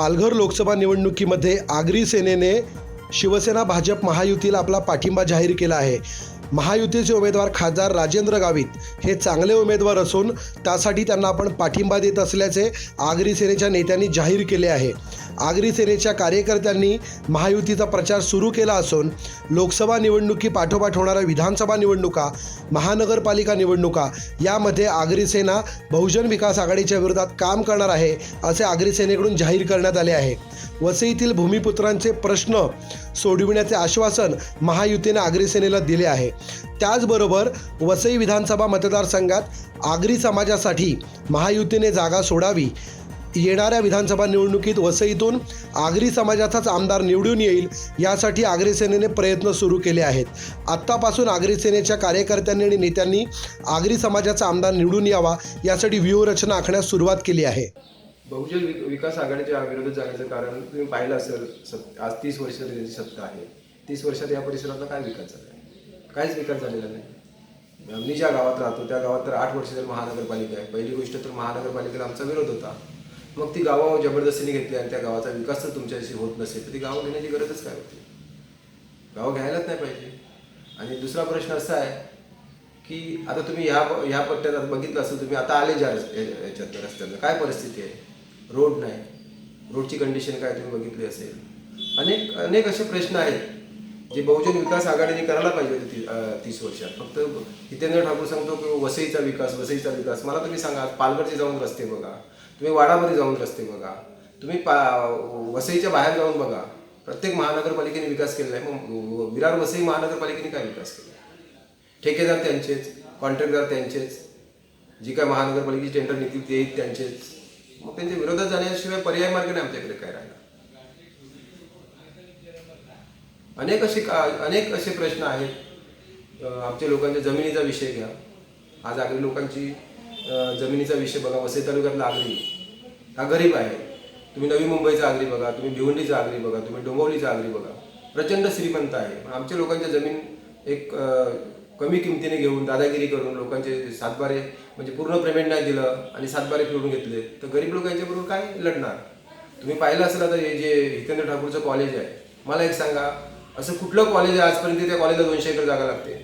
पालघर लोकसभा निवडणुकीमध्ये आगरी सेनेने शिवसेना भाजप महायुतीला आपला पाठिंबा जाहीर केला आहे. महायुतीचे उमेदवार खासदार राजेंद्र गावित हे चांगले उमेदवार असून त्यासाठी त्यांना आपण पाठिंबा देत असल्याचे आगरी सेनेच्या नेत्यांनी जाहीर केले आहे. आगरी सेनेच्या कार्यकर्त्यांनी महायुतीचा प्रचार सुरू केला असून लोकसभा निवडणुकी पाठोपाठ होणाऱ्या विधानसभा निवडणुका महानगरपालिका निवडणुका यामध्ये आगरी सेना बहुजन विकास आघाडीच्या विरोधात काम करणार आहे असे आगरी सेनेकडून जाहीर करण्यात आले आहे. वसईतील भूमिपुत्रांचे प्रश्न सोडविण्याचे आश्वासन महायुतीने आगरी सेनेला दिले आहे. त्याचबरोबर वसई विधानसभा मतदारसंघात आगरी समाजासाठी महायुतीने जागा सोडावी. येणाऱ्या विधानसभा निवडणुकीत वसईतून आगरी समाजाचाच आमदार निवडून येईल यासाठी आगरी सेनेने प्रयत्न सुरू केले आहेत. आत्तापासून आगरी सेनेच्या कार्यकर्त्यांनी आणि नेत्यांनी आगरी समाजाचा आमदार निवडून यावा यासाठी व्यूहरचना आखण्यास सुरुवात केली आहे. बहुजन विकास आघाडीच्या विरोधात जाण्याचं कारण तुम्ही पाहिलं असेल आज तीस वर्ष सत्ता आहे. तीस वर्षात या परिसरातला काय विकास झाला? आहे काहीच विकास झालेला नाही. मी ज्या गावात राहतो त्या गावात तर आठ वर्ष जर महानगरपालिका आहे. पहिली गोष्ट तर महानगरपालिकेला आमचा विरोध होता. मग ती गावं जबरदस्तीने घेतली आणि त्या गावाचा विकास जर तुमच्याशी होत नसेल तर ती गावं घेण्याची गरजच काय होती? गावं घ्यायलाच नाही पाहिजे. आणि दुसरा प्रश्न असा आहे की आता तुम्ही ह्या ह्या पट्ट्यात आता बघितलं असेल तुम्ही आता आले ज्या याच्यात रस्त्यातलं काय परिस्थिती आहे? रोड नाही. रोडची कंडिशन काय तुम्ही बघितली असेल? अनेक अनेक असे प्रश्न आहेत. जे बहुजन विकास आघाडीने करायला पाहिजे होते ती- तीस वर्षात. फक्त हितेंद्र ठाकूर सांगतो की वसईचा विकास वसईचा विकास. मला तुम्ही सांगा पालघरचे जाऊन रस्ते बघा. तुम्ही वाडामध्ये जाऊन रस्ते बघा. तुम्ही पा वसईच्या बाहेर जाऊन बघा. प्रत्येक महानगरपालिकेने विकास केलेला आहे. मग विरार वसई महानगरपालिकेने काय विकास केला? ठेकेदार त्यांचेच कॉन्ट्रॅक्टदार त्यांचेच जी काय महानगरपालिकेची टेंडर निघतील ते त्यांचेच. मग त्यांच्या विरोधात जाण्याशिवाय पर्याय मार्ग नाही आमच्याकडे काय राहिला? अनेक असे का- अनेक असे प्रश्न आहेत. आमच्या लोकांच्या जमिनीचा विषय घ्या. आज आगरी लोकांची जमिनीचा विषय बघा. वसई तालुक्यातला आगरी. हा गरीब आहे. तुम्ही नवी मुंबईचा आगरी बघा. तुम्ही भिवंडीचा आगरी बघा. तुम्ही डोंबवलीचा आगरी बघा. प्रचंड श्रीमंत आहे. पण आमच्या लोकांच्या जमीन एक कमी किमतीने घेऊन दादागिरी करून लोकांचे सातबारे म्हणजे पूर्ण पेमेंट नाही दिलं आणि सातबारे फिरून घेतले तर गरीब लोक यांच्याबरोबर काय लढणार? तुम्ही पाहिलं असेल तर हे जे हितेंद्र ठाकूरचं कॉलेज आहे. मला एक सांगा. असं कुठलं कॉलेज आहे आजपर्यंत त्या कॉलेजला दोनशे एकर जागा लागते?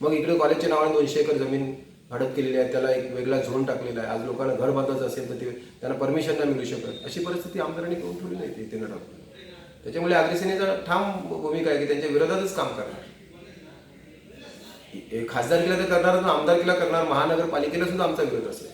मग इकडे कॉलेजच्या नावाने दोनशे एकर जमीन हडप केलेली आहे त्याला एक वेगळा झोन टाकलेला आहे. आज लोकांना घर बांधायचं असेल तर ते त्यांना परमिशन नाही मिळू शकत. अशी परिस्थिती आमदारांनी करून ठेवली नाही ते हितेंद्र ठाकूर त्याच्यामुळे अग्रसेनेचा ठाम भूमिका आहे की त्यांच्या विरोधातच काम करणार. खासदारकीला तर करणार आमदारकीला करणार महानगरपालिकेला सुद्धा आमचा विरोध असेल.